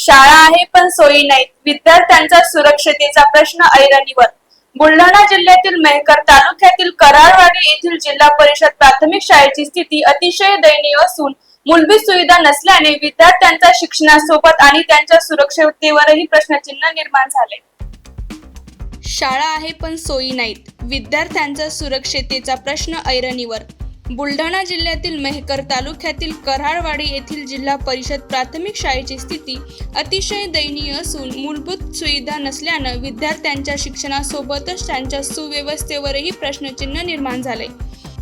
शाळा आहे पण सोयी नाहीत. विद्यार्थ्यांचा सुरक्षतेचा प्रश्न ऐरणीवर. बुलढाणा जिल्ह्यातील मेहकर तालुक्यातील करारवाडी येथील जिल्हा परिषद प्राथमिक शाळेची स्थिती अतिशय दयनीय असून मूलभूत सुविधा नसल्याने विद्यार्थ्यांच्या शिक्षणासोबत आणि त्यांच्या सुरक्षिततेवरही प्रश्नचिन्ह निर्माण झाले. शाळा आहे पण सोयी नाहीत. विद्यार्थ्यांचा सुरक्षतेचा प्रश्न ऐरणीवर. बुलढाणा जिल्ह्यातील मेहकर तालुक्यातील कराडवाडी येथील जिल्हा परिषद प्राथमिक शाळेची स्थिती अतिशय दयनीय असून मूलभूत सुविधा नसल्यानं विद्यार्थ्यांच्या शिक्षणासोबतच त्यांच्या सुव्यवस्थेवरही प्रश्नचिन्ह निर्माण झाले.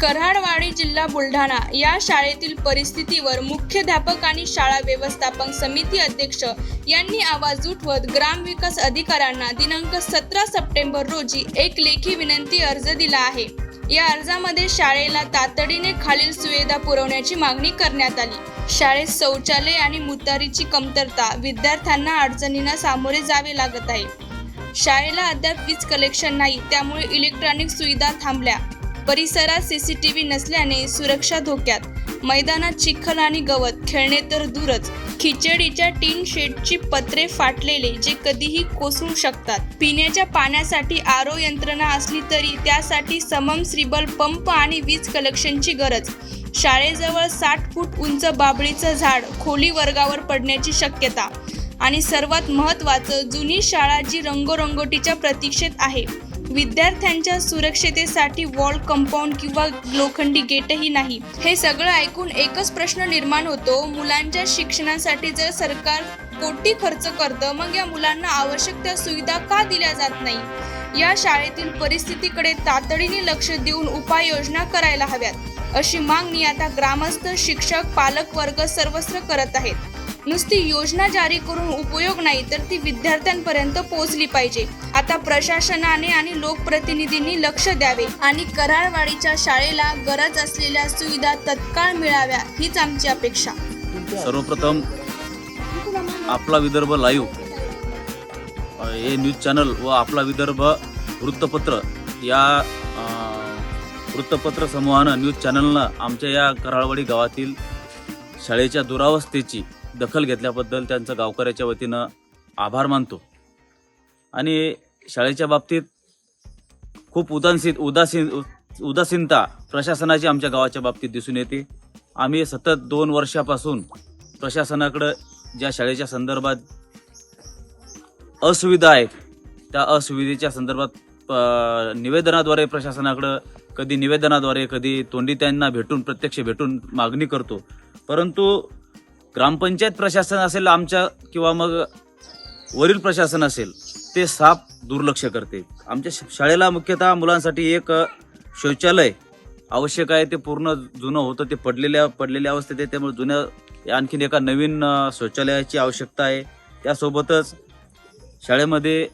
कराडवाडी जिल्हा बुलढाणा या शाळेतील परिस्थितीवर मुख्याध्यापक आणि शाळा व्यवस्थापन समिती अध्यक्ष यांनी आवाज उठवत ग्रामविकास अधिकाऱ्यांना दिनांक सतरा सप्टेंबर रोजी एक लेखी विनंती अर्ज दिला आहे. या अर्जामध्ये शाळेला तातडीने खालील सुविधा पुरवण्याची मागणी करण्यात आली. शाळेत शौचालय आणि मुतारीची कमतरता विद्यार्थ्यांना अडचणींना सामोरे जावे लागत आहे. शाळेला अद्याप वीज कलेक्शन नाही त्यामुळे इलेक्ट्रॉनिक सुविधा थांबल्या. परिसरात सीसीटीव्ही नसल्याने सुरक्षा धोक्यात. मैदानात चिखल आणि गवत खेळणे तर दूरच. खिचडीच्या टीन शेडची पत्रे फाटलेले जे कधीही कोसळू शकतात. पिण्याच्या पाण्यासाठी आरो यंत्रणा असली तरी त्यासाठी समम श्रीबल पंप आणि वीज कलेक्शनची गरज. शाळेजवळ साठ फूट उंच बाबळीचं झाड खोली वर्गावर पडण्याची शक्यता. आणि सर्वात महत्त्वाचं जुनी शाळा जी रंगोरंगोटीच्या प्रतीक्षेत आहे. विद्यार्थ्यांच्या सुरक्षतेसाठी वॉल कंपाऊंड किंवा लोखंडी गेटही नाही. हे सगळं ऐकून एकच प्रश्न निर्माण होतो. मुलांच्या शिक्षणासाठी जर सरकार कोटी खर्च करतं मग या मुलांना आवश्यक त्या सुविधा का दिल्या जात नाही? या शाळेतील परिस्थितीकडे तातडीने लक्ष देऊन उपाययोजना करायला हव्यात. अशी मागणी आता ग्रामस्थ शिक्षक पालक वर्ग सर्वस्व करत आहेत. नुसती योजना जारी करून उपयोग नाही तर ती विद्यार्थ्यांपर्यंत पोहोचली पाहिजे. आता प्रशासनाने आणि लोकप्रतिनिधींनी लक्ष द्यावे आणि कराडवाडीच्या शाळेला गरज असलेल्या सुविधा तत्काळ मिळाव्या हीच आमची अपेक्षा. सर्वप्रथम आपला विदर्भ लाईव्ह हे न्यूज चॅनल व आपला विदर्भ वृत्तपत्र या वृत्तपत्र समूहानं न्यूज चॅनलनं आमच्या या कराळवाडी गावातील शाळेच्या दुरावस्थेची दखल घेतल्याबद्दल त्यांचं गावकऱ्याच्या वतीनं आभार मानतो. आणि शाळेच्या बाबतीत खूप उदासीन उदासीन उदासीनता प्रशासनाची आमच्या गावाच्या बाबतीत दिसून येते. आम्ही सतत दोन वर्षापासून प्रशासनाकडं ज्या शाळेच्या संदर्भात असुविधा आहेत त्या असुविधेच्या संदर्भात निवेदनाद्वारे प्रशासनाकडं कधी निवेदनाद्वारे कधी तोंडी त्यांना भेटून प्रत्यक्ष भेटून मागणी करतो. परंतु ग्रामपंचायत प्रशासन असेल आमच्या किंवा मग वरील प्रशासन असेल ते साफ दुर्लक्ष करते. आमच्या श- शाळेला मुख्यतः मुलांसाठी एक शौचालय आवश्यक आहे. ते पूर्ण जुनं होतं ते पडलेल्या पडलेल्या अवस्थेत आहे. त्यामुळे जुन्या आणखीन एका नवीन शौचालयाची आवश्यकता आहे. त्यासोबतच शाळेमध्ये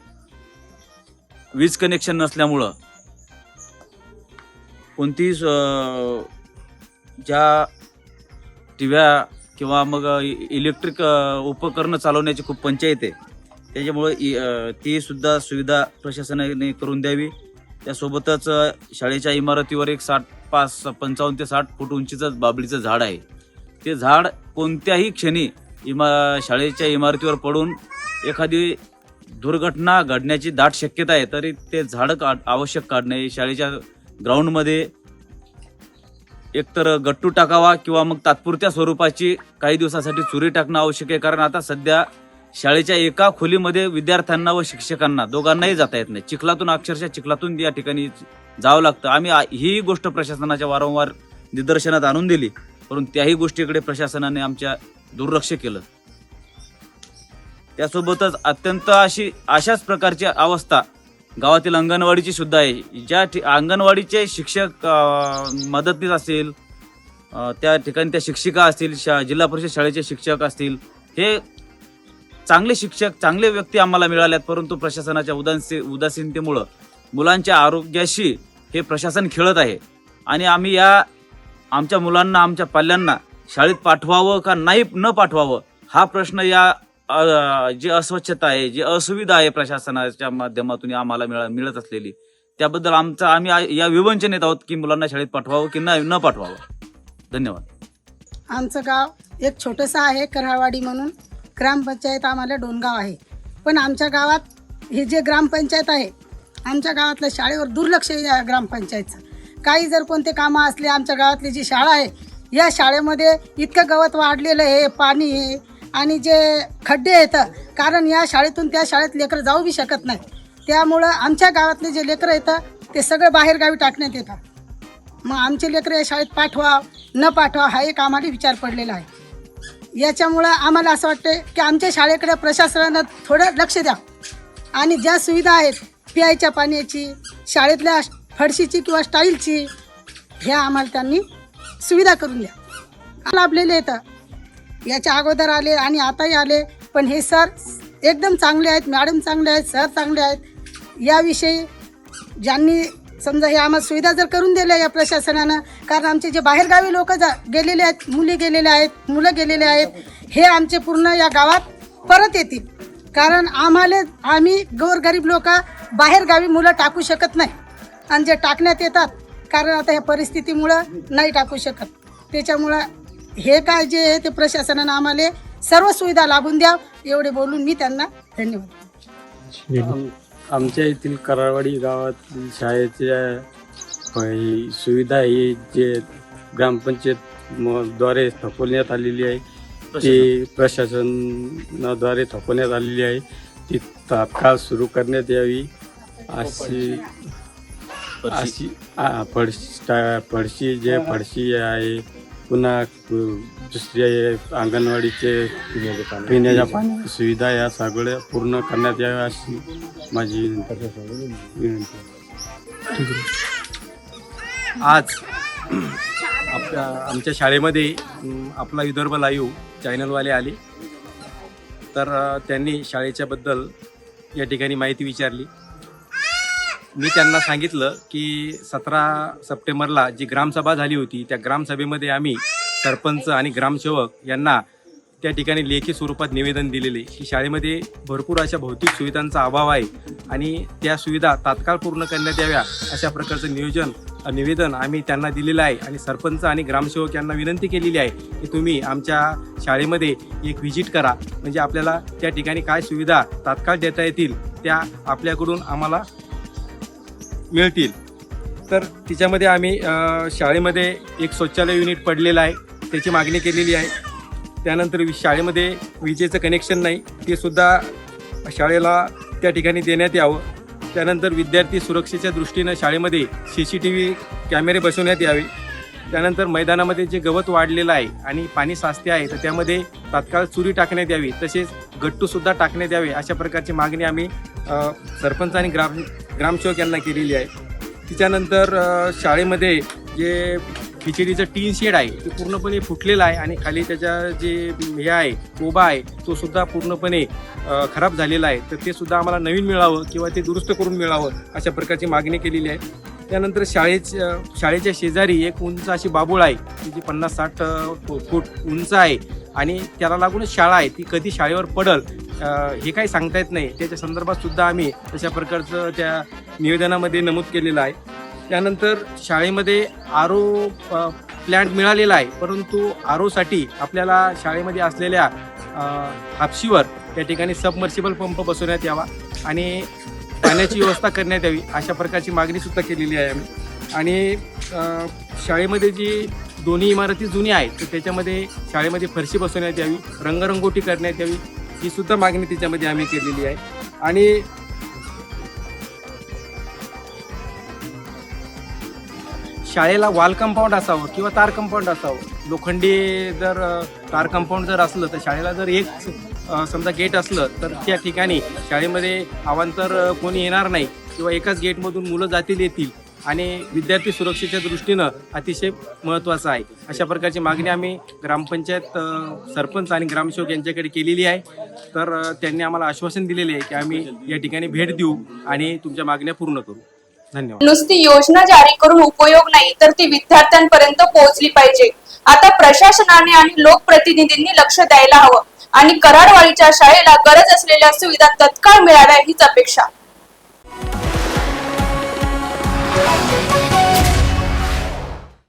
वीज कनेक्शन नसल्यामुळं कोणतीही ज्या टिव्या किंवा मग इलेक्ट्रिक उपकरणं चालवण्याची खूप पंचायत आहे. त्याच्यामुळे इ- ती सुद्धा सुविधा प्रशासनाने करून द्यावी. त्यासोबतच शाळेच्या इमारतीवर एक साठ पाच पंचावन्न ते साठ फूट उंचीचं बाबळीचं झाड आहे. ते झाड कोणत्याही क्षणी इमा शाळेच्या इमारतीवर पडून एखादी दुर्घटना घडण्याची दाट शक्यता आहे तरी ते झाडं काढ आवश्यक काढणे शाळेच्या ग्राउंडमध्ये एकतर गट्टू टाकावा किंवा मग तात्पुरत्या स्वरूपाची काही दिवसासाठी चुरी टाकणं आवश्यक आहे. कारण आता सध्या शाळेच्या एका खोलीमध्ये विद्यार्थ्यांना व शिक्षकांना दोघांनाही जाता येत नाही. चिखलातून अक्षरशः चिखलातून या ठिकाणी जावं लागतं. आम्ही ही गोष्ट प्रशासनाच्या वारंवार निदर्शनात आणून दिली. परंतु त्याही गोष्टीकडे प्रशासनाने आमच्या दुर्लक्ष केलं. त्यासोबतच अत्यंत अशी अशाच प्रकारची अवस्था गावातील अंगणवाडीची सुद्धा आहे. ज्या ठि- अंगणवाडीचे शिक्षक मदतनीस असेल त्या ठिकाणी त्या शिक्षिका असतील शा जिल्हा परिषद शाळेचे शिक्षक असतील हे चांगले शिक्षक चांगले व्यक्ती आम्हाला मिळाल्यात. परंतु प्रशासनाच्या उदासी उदासीनतेमुळं मुलांच्या आरोग्याशी हे प्रशासन खेळत आहे. आणि आम्ही या आमच्या मुलांना आमच्या पाल्यांना शाळेत पाठवावं का नाही न पाठवावं हा प्रश्न या अ, जी अस्वच्छता आहे जी असुविधा आहे प्रशासनाच्या माध्यमातून आम्हाला मिळ मिळत असलेली त्याबद्दल आमचा आम्ही आ- या विवंचनेत आहोत की मुलांना शाळेत पाठवावं की नाही न पाठवावं. धन्यवाद. आमचं गाव एक छोटंसं आहे कराळवाडी म्हणून. ग्रामपंचायत आम्हाला डोनगाव आहे. पण आमच्या गावात हे जे ग्रामपंचायत आहे आमच्या गावातल्या शाळेवर दुर्लक्ष आहे या ग्रामपंचायतचं. काही जर कोणते कामं असले आमच्या गावातली जी शाळा आहे या शाळेमध्ये इतकं गवत वाढलेलं आहे पाणी आहे आणि जे खड्डे आहेत कारण या शाळेतून त्या शाळेत लेकरं जाऊ बी शकत नाही त्यामुळं आमच्या गावातले जे लेकरं येतं ते सगळं बाहेरगावी टाकण्यात येतं मग आमचे लेकरं या शाळेत पाठवा न पाठवा हा एक आम्हाला विचार पडलेला आहे. याच्यामुळं आम्हाला असं वाटतं की आमच्या शाळेकडे प्रशासनानं थोडं लक्ष द्या. आणि ज्या सुविधा आहेत प्यायच्या पाण्याची शाळेतल्या फडशीची किंवा स्टाईलची ह्या आम्हाला त्यांनी सुविधा करून द्या. लाभलेले येतं. याच्या अगोदर आले आणि आताही आले. पण हे सर एकदम चांगले आहेत मॅडम चांगले आहेत सर चांगले आहेत. याविषयी ज्यांनी समजा हे आम्हाला सुविधा जर करून दिल्या या प्रशासनानं कारण आमचे जे बाहेरगावी लोक जा गेलेले आहेत मुली गेलेले आहेत मुलं गेलेले आहेत हे आमचे पूर्ण या गावात परत येतील. कारण आम्हाला आम्ही गोरगरीब लोक बाहेरगावी मुलं टाकू शकत नाही. आणि जे टाकण्यात येतात कारण आता ह्या परिस्थितीमुळं नाही टाकू शकत. त्याच्यामुळं हे काय जे आहे ते प्रशासनानं आम्हाला सर्व सुविधा लाभून द्या एवढे बोलून मी त्यांना धन्यवाद आम- आमच्या येथील करारवाडी गावात शाळेच्या ही सुविधा ही जे ग्रामपंचायत म- द्वारे थकवण्यात आलेली आहे ती प्रशासनाद्वारे थकवण्यात आलेली आहे ती तात्काळ सुरू करण्यात यावी अशी अशी आ, फडशी टा- फडशी जे फडशी आहे पुन्हा दुसऱ्या दुसरे अंगणवाडीचे पिण्याच्या पाण्याची सुविधा या सगळ्या पूर्ण करण्यात याव्या अशी माझी आज आपल्या आमच्या शाळेमध्ये आपला विदर्भ लाईव्ह चॅनलवाले आले. तर त्यांनी शाळेच्याबद्दल या ठिकाणी माहिती विचारली. मी त्यांना सांगितलं की सतरा सप्टेंबरला जी ग्रामसभा झाली होती त्या ग्रामसभेमध्ये आम्ही सरपंच आणि ग्रामसेवक यांना त्या ठिकाणी लेखी स्वरूपात निवेदन दिलेले. की शाळेमध्ये भरपूर अशा भौतिक सुविधांचा अभाव आहे आणि त्या सुविधा तात्काळ पूर्ण करण्यात याव्या अशा प्रकारचं नियोजन निवेदन आम्ही त्यांना दिलेलं आहे आणि सरपंच आणि ग्रामसेवक यांना विनंती केलेली आहे की तुम्ही आमच्या शाळेमध्ये एक व्हिजिट करा. म्हणजे आपल्याला त्या ठिकाणी काय सुविधा तात्काळ देता येतील त्या आपल्याकडून आम्हाला मिळतील. तर तिच्यामध्ये आम्ही शाळेमध्ये एक शौचालय युनिट पडलेलं आहे. त्याची मागणी केलेली आहे. त्यानंतर वि- शाळेमध्ये विजेचं कनेक्शन नाही. ते सुद्धा शाळेला त्या ठिकाणी देण्यात यावं. त्यानंतर विद्यार्थी सुरक्षेच्या दृष्टीनं शाळेमध्ये सी सी टी व्ही कॅमेरे बसवण्यात यावे. त्यानंतर मैदानामध्ये जे गवत वाढलेलं आहे आणि पाणी साचते आहे तर त्यामध्ये तात्काळ चुरी टाकण्यात यावी. तसेच गट्टूसुद्धा टाकण्यात यावे अशा प्रकारची मागणी आम्ही सरपंच आणि ग्राम ग्रामसेवक यांना केलेली आहे. तिच्यानंतर शाळेमध्ये जे खिचडीचं टीन शेड आहे ते पूर्णपणे फुटलेलं आहे आणि खाली त्याच्या जे हे आहे कोबा आहे तो सुद्धा पूर्णपणे खराब झालेला आहे. तर ते सुद्धा आम्हाला नवीन मिळावं किंवा ते दुरुस्त करून मिळावं अशा प्रकारची मागणी केलेली आहे. त्यानंतर शाळेच्या शाळेच्या शेजारी एक उंच अशी बाबूळ आहे ती जी पन्नास साठ फूट उंच आहे आणि त्याला लागूनच शाळा आहे ती कधी शाळेवर पडल हे काही सांगता येत नाही. त्याच्या संदर्भात सुद्धा आम्ही अशा प्रकारचं त्या निवेदनामध्ये नमूद केलेलं आहे. त्यानंतर शाळेमध्ये आर ओ प्लॅन्ट मिळालेला आहे परंतु आर ओसाठी आपल्याला शाळेमध्ये असलेल्या हापशीवर त्या ठिकाणी सबमर्सिबल पंप बसवण्यात यावा आणि पाण्याची व्यवस्था करण्यात यावी अशा प्रकारची मागणी सुद्धा केलेली आहे आम्ही. आणि शाळेमध्ये जी दोन्ही इमारती जुनी आहेत तर त्याच्यामध्ये शाळेमध्ये फरशी बसवण्यात यावी रंगरंगोटी करण्यात यावी ही सुद्धा मागणी त्याच्यामध्ये आम्ही केलेली आहे. आणि शाळेला वॉल कंपाऊंड असावं किंवा तार कंपाऊंड असावं. लोखंडी जर तार कंपाऊंड जर असलं तर शाळेला जर एक समजा गेट असलं तर त्या ठिकाणी शाळेमध्ये अवांतर कोणी येणार नाही किंवा एकाच गेटमधून मुलं जातील येतील आणि विद्यार्थी सुरक्षेच्या दृष्टीनं अतिशय महत्त्वाचं आहे. अशा प्रकारची मागणी आम्ही ग्रामपंचायत सरपंच आणि ग्रामसेवक यांच्याकडे केलेली आहे. तर त्यांनी आम्हाला आश्वासन दिलेले आहे की आम्ही या ठिकाणी भेट देऊ आणि तुमच्या मागण्या पूर्ण करू. धन्यवाद. नुसती योजना जारी करून उपयोग नाही तर ती विद्यार्थ्यांपर्यंत पोहोचली पाहिजे. आता प्रशासनाने आणि लोकप्रतिनिधींनी लक्ष द्यायला हवं. आणि कराडवाडीच्या शाळेला गरज असलेल्या सुविधा तत्काळ मिळाव्या हीच अपेक्षा.